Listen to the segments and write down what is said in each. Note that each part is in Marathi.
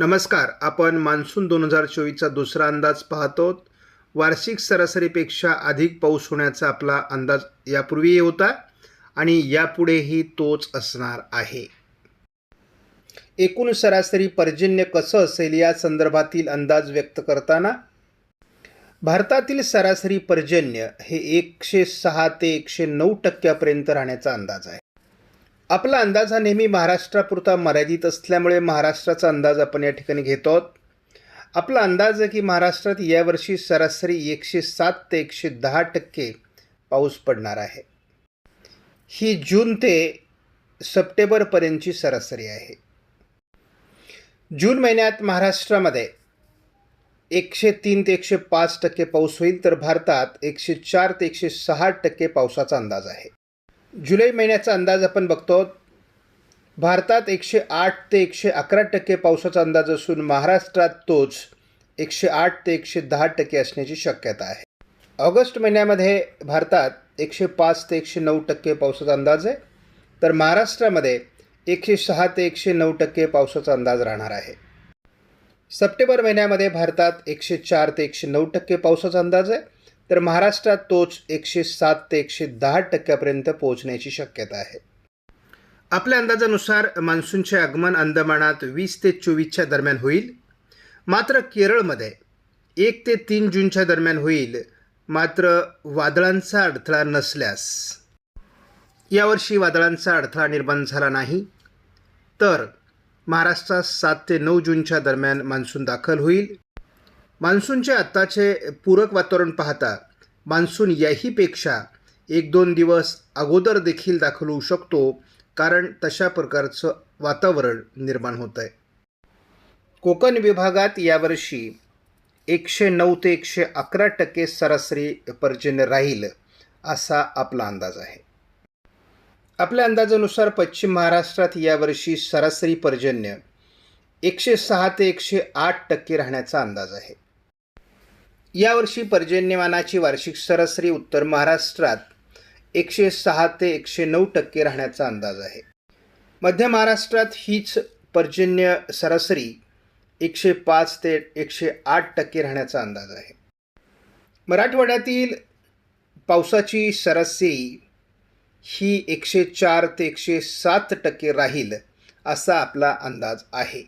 नमस्कार आपण मान्सून दोन हजार चोवीसचा दुसरा अंदाज पाहतो. वार्षिक सरासरीपेक्षा अधिक पाऊस होण्याचा आपला अंदाज यापूर्वीही होता आणि यापुढेही तोच असणार आहे. एकूण सरासरी पर्जन्य कसं असेल या संदर्भातील अंदाज व्यक्त करताना भारतातील सरासरी पर्जन्य हे एकशे सहा ते एकशे नऊ टक्क्यापर्यंत राहण्याचा अंदाज आहे. आपला अंदाज हा नेहमी महाराष्ट्रापुरता मर्यादित असल्यामुळे महाराष्ट्राचा अंदाज आपण या ठिकाणी घेतो आहोत. आपला अंदाज आहे की महाराष्ट्रात यावर्षी सरासरी एकशे सात ते एकशे दहा टक्के पाऊस पडणार आहे. ही जून ते सप्टेंबरपर्यंतची सरासरी आहे. जून महिन्यात महाराष्ट्रामध्ये एकशे तीन ते एकशे पाच टक्के पाऊस होईल तर भारतात एकशे चार ते एकशे सहा टक्के पावसाचा अंदाज आहे. जुलै महिन्याचा अंदाज आपण बघतो. भारतात एकशे आठ ते एकशे अकरा टक्के पावसाचा अंदाज असून महाराष्ट्रात तोच एकशे आठ ते एकशे दहा टक्के असण्याची शक्यता आहे. ऑगस्ट महिन्यामध्ये भारतात एकशे पाच ते एकशे नऊ टक्के पावसाचा अंदाज आहे. तर महाराष्ट्रामध्ये एकशे सहा ते एकशे नऊ टक्के पावसाचा अंदाज राहणार आहे. सप्टेंबर महिन्यामध्ये भारतात एकशे चार ते एकशे नऊ टक्के पावसाचा अंदाज आहे. तर महाराष्ट्रात तोच एकशे सात ते एकशे दहा टक्क्यापर्यंत पोहोचण्याची शक्यता आहे. आपल्या अंदाजानुसार मान्सूनचे आगमन अंदमानात वीस ते चोवीसच्या दरम्यान होईल. मात्र केरळमध्ये एक ते तीन जूनच्या दरम्यान होईल. मात्र वादळांचा अडथळा नसल्यास. यावर्षी वादळांचा अडथळा निर्माण झाला नाही. तर महाराष्ट्रात सात ते नऊ जूनच्या दरम्यान मान्सून दाखल होईल. मान्सूनचे आत्ताचे पूरक वातावरण पाहता मान्सून याहीपेक्षा एक दोन दिवस अगोदर देखील दाखल होऊ शकतो कारण तशा प्रकारचं वातावरण निर्माण होतं आहे कोकण विभागात यावर्षी एकशे नऊ ते एकशे अकरा टक्के सरासरी पर्जन्य राहील असा आपला अंदाज आहे. आपल्या अंदाजानुसार पश्चिम महाराष्ट्रात यावर्षी सरासरी पर्जन्य एकशे सहा ते एकशे आठ टक्के राहण्याचा अंदाज आहे. यावर्षी पर्जन्यमानाची वार्षिक सरासरी उत्तर महाराष्ट्रात एकशे सहा ते एकशे नऊ टक्के राहण्याचा अंदाज आहे. मध्य महाराष्ट्रात हीच पर्जन्य सरासरी एकशे पाच ते एकशे आठ टक्के राहण्याचा अंदाज आहे. मराठवाड्यातील पावसाची सरासरी ही एकशे चार ते एकशे सात टक्के राहील असा आपला अंदाज आहे.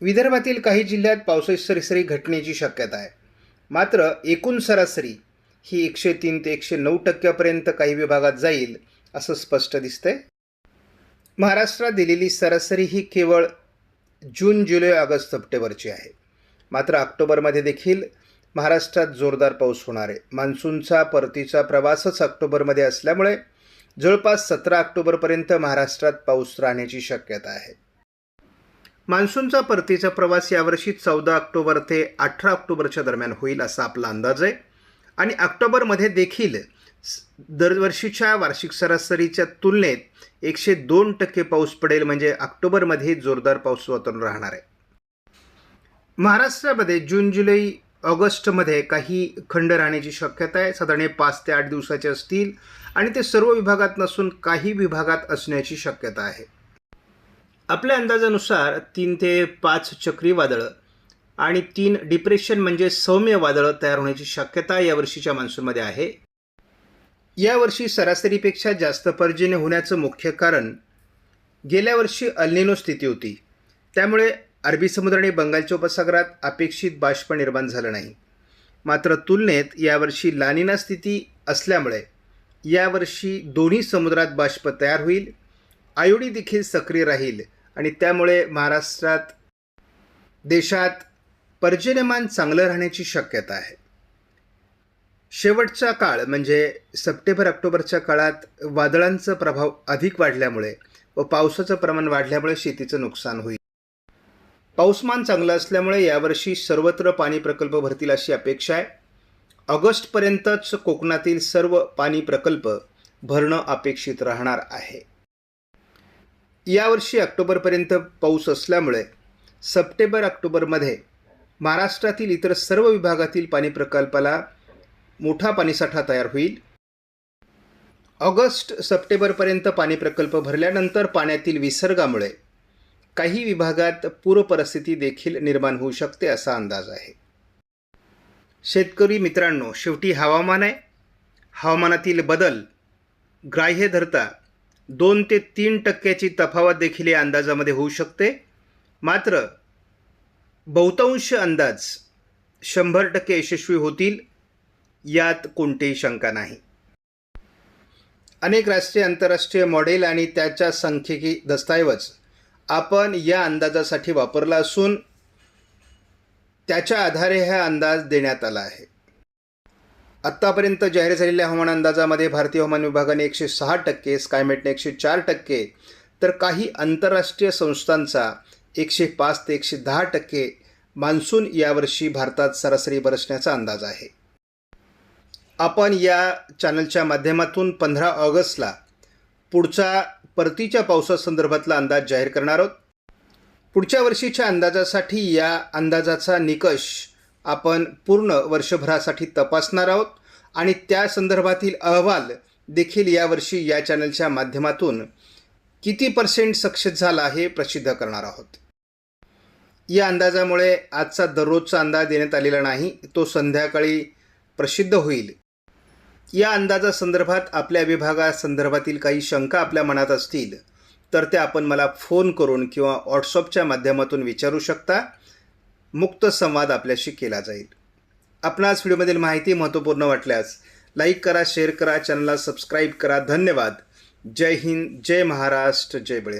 विदर्भातील काही जिल्ह्यात पावसाची सरासरी घटण्याची शक्यता आहे. मात्र एकूण सरासरी ही एकशे तीन ते एकशे नऊ टक्क्यापर्यंत काही विभागात जाईल असं स्पष्ट दिसतंय. महाराष्ट्रात दिलेली सरासरी ही केवळ जून जुलै ऑगस्ट सप्टेंबरची आहे. मात्र ऑक्टोबरमध्ये देखील महाराष्ट्रात जोरदार पाऊस होणार आहे. मान्सूनचा परतीचा प्रवासच ऑक्टोबरमध्ये असल्यामुळे जवळपास सतरा ऑक्टोबरपर्यंत महाराष्ट्रात पाऊस राहण्याची शक्यता आहे. मान्सूनचा परतीचा प्रवास यावर्षी चौदा ऑक्टोबर ते अठरा ऑक्टोबरच्या दरम्यान होईल असा आपला अंदाज आहे. आणि ऑक्टोबरमध्ये देखील दरवर्षीच्या वार्षिक सरासरीच्या तुलनेत एकशे दोन टक्के पाऊस पडेल म्हणजे ऑक्टोबरमध्ये जोरदार पाऊस वातावरण राहणार आहे. महाराष्ट्रामध्ये जून जुलै ऑगस्टमध्ये काही खंड राहण्याची शक्यता आहे. साधारण पाच ते आठ दिवसाचे असतील आणि ते सर्व विभागात नसून काही विभागात असण्याची शक्यता आहे. आपल्या अंदाजानुसार तीन ते पाच चक्रीवादळं आणि तीन डिप्रेशन म्हणजे सौम्य वादळं तयार होण्याची शक्यता यावर्षीच्या मान्सूनमध्ये आहे. यावर्षी सरासरीपेक्षा जास्त पर्जन्य होण्याचं मुख्य कारण गेल्या वर्षी अल्निनो स्थिती होती. त्यामुळे अरबी समुद्र आणि बंगालच्या उपसागरात अपेक्षित बाष्प निर्माण झालं नाही. मात्र तुलनेत यावर्षी लानिना स्थिती असल्यामुळे यावर्षी दोन्ही समुद्रात बाष्प तयार होईल. आयोडी देखील सक्रिय राहील. आणि त्यामुळे महाराष्ट्रात देशात पर्जन्यमान चांगलं राहण्याची शक्यता आहे. शेवटचा काळ म्हणजे सप्टेंबर ऑक्टोबरच्या काळात वादळांचा प्रभाव अधिक वाढल्यामुळे व पावसाचं प्रमाण वाढल्यामुळे शेतीचं नुकसान होईल. पाऊसमान चांगलं असल्यामुळे यावर्षी सर्वत्र पाणी प्रकल्प भरतील अशी अपेक्षा आहे. ऑगस्टपर्यंतच कोकणातील सर्व पाणी प्रकल्प भरणं अपेक्षित राहणार आहे. यावर्षी ऑक्टोबरपर्यंत पाऊस असल्यामुळे सप्टेंबर ऑक्टोबरमध्ये महाराष्ट्रातील इतर सर्व विभागातील पाणी प्रकल्पाला मोठा पाणीसाठा तयार होईल. ऑगस्ट सप्टेंबरपर्यंत पाणी प्रकल्प भरल्यानंतर पाण्यातील विसर्गामुळे काही विभागात पूरपरिस्थिती देखील निर्माण होऊ शकते असा अंदाज आहे. शेतकरी मित्रांनो शेवटी हवामान आहे. हवामानातील बदल ग्राह्य धरता दोन ते तीन टक्क्याची तफावत देखील या अंदाजामध्ये होऊ शकते. मात्र बहुतांश अंदाज शंभर टक्के यशस्वी होतील यात कोणतीही शंका नाही. अनेक राष्ट्रीय आंतरराष्ट्रीय मॉडेल आणि त्याच्या सांख्यिकी दस्तऐवज आपण या अंदाजासाठी वापरला असून त्याच्या आधारे हा अंदाज देण्यात आला आहे. आत्तापर्यंत जाहीर झालेल्या हवामान अंदाजामध्ये भारतीय हवामान विभागाने एकशे सहा टक्के स्कायमेटने एकशे चार टक्के तर काही आंतरराष्ट्रीय संस्थांचा एकशे पाच ते एकशे दहा टक्के मान्सून यावर्षी भारतात सरासरी बरसण्याचा अंदाज आहे. आपण या चॅनलच्या माध्यमातून पंधरा ऑगस्टला पुढचा परतीच्या पावसासंदर्भातला अंदाज जाहीर करणार आहोत. पुढच्या वर्षीच्या अंदाजासाठी या अंदाजाचा निकष आपण पूर्ण वर्षभरासाठी तपासणार आहोत. आणि त्या संदर्भातील अहवाल देखील यावर्षी या चॅनलच्या माध्यमातून किती पर्सेंट सक्सेस झाला हे प्रसिद्ध करणार आहोत. या अंदाजामुळे आजचा दररोजचा अंदाज देण्यात आलेला नाही तो संध्याकाळी प्रसिद्ध होईल. या अंदाजासंदर्भात आपल्या विभागासंदर्भातील काही शंका आपल्या मनात असतील तर त्या आपण मला फोन करून किंवा व्हॉट्सअपच्या माध्यमातून विचारू शकता. मुक्त संवाद आपल्याशी केला जाईल. आपणास व्हिडिओमधील माहिती महत्त्वपूर्ण वाटल्यास लाईक करा शेअर करा चॅनलला सबस्क्राईब करा. धन्यवाद. जय हिंद जय महाराष्ट्र जय बळीराम.